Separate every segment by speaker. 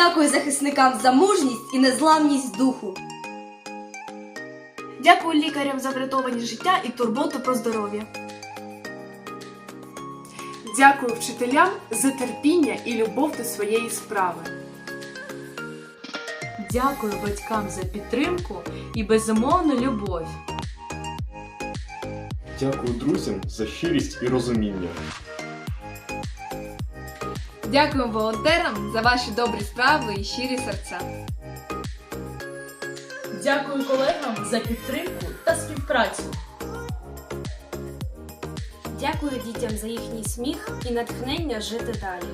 Speaker 1: Дякую захисникам за мужність і незламність духу.
Speaker 2: Дякую лікарям за врятовані життя і турботу про здоров'я.
Speaker 3: Дякую вчителям за терпіння і любов до своєї справи.
Speaker 4: Дякую батькам за підтримку і безумовну любов.
Speaker 5: Дякую друзям за щирість і розуміння.
Speaker 6: Дякую волонтерам за ваші добрі справи і щирі серця.
Speaker 7: Дякую колегам за підтримку та співпрацю.
Speaker 8: Дякую дітям за їхній сміх і натхнення жити далі.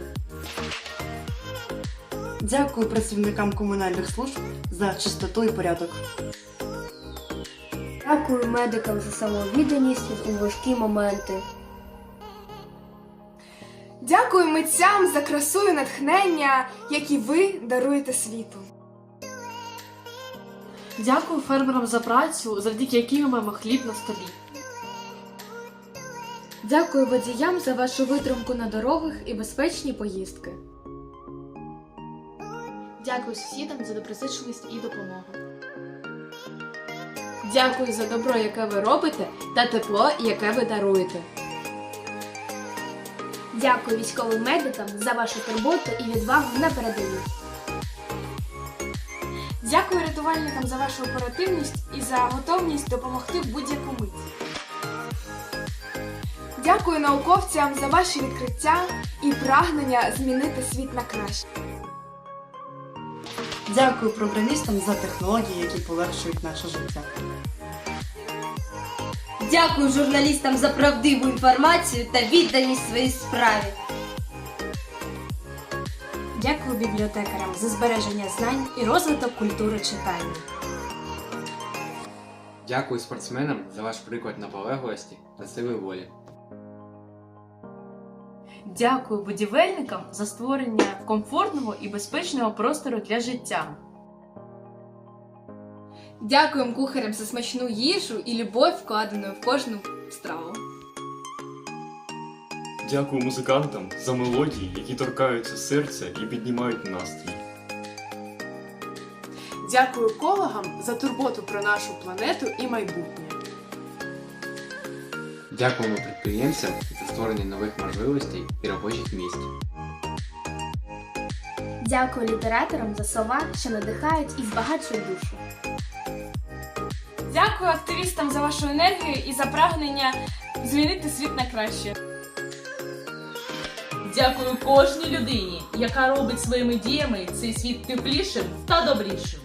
Speaker 9: Дякую працівникам комунальних служб за чистоту і порядок.
Speaker 8: Дякую медикам за самовідданість у важкі моменти.
Speaker 2: Дякую митцям за красу і натхнення, які ви даруєте світу.
Speaker 4: Дякую фермерам за працю, завдяки якій ми маємо хліб на столі.
Speaker 6: Дякую водіям за вашу витримку на дорогах і безпечні поїздки.
Speaker 2: Дякую сусідам за доброзичливість і допомогу. Дякую за добро, яке ви робите, та тепло, яке ви даруєте.
Speaker 8: Дякую військовим медикам за вашу турботу і відвагу на передовій.
Speaker 2: Дякую рятувальникам за вашу оперативність і за готовність допомогти в будь-яку мить. Дякую науковцям за ваші відкриття і прагнення змінити світ на краще.
Speaker 9: Дякую програмістам за технології, які полегшують наше життя.
Speaker 1: Дякую журналістам за правдиву інформацію та відданість своїй справі.
Speaker 8: Дякую бібліотекарям за збереження знань і розвиток культури читання.
Speaker 10: Дякую спортсменам за ваш приклад наполегливості та сили волі.
Speaker 4: Дякую будівельникам за створення комфортного і безпечного простору для життя.
Speaker 6: Дякуємо кухарям за смачну їжу і любов, вкладену в кожну страву.
Speaker 5: Дякую музикантам за мелодії, які торкаються серця і піднімають настрій.
Speaker 3: Дякую екологам за турботу про нашу планету і майбутнє.
Speaker 10: Дякуємо підприємцям за створення нових можливостей і робочих місць.
Speaker 8: Дякую літераторам за слова, що надихають і збагачують душу.
Speaker 2: Дякую активістам за вашу енергію і за прагнення змінити світ на краще.
Speaker 7: Дякую кожній людині, яка робить своїми діями цей світ теплішим та добрішим.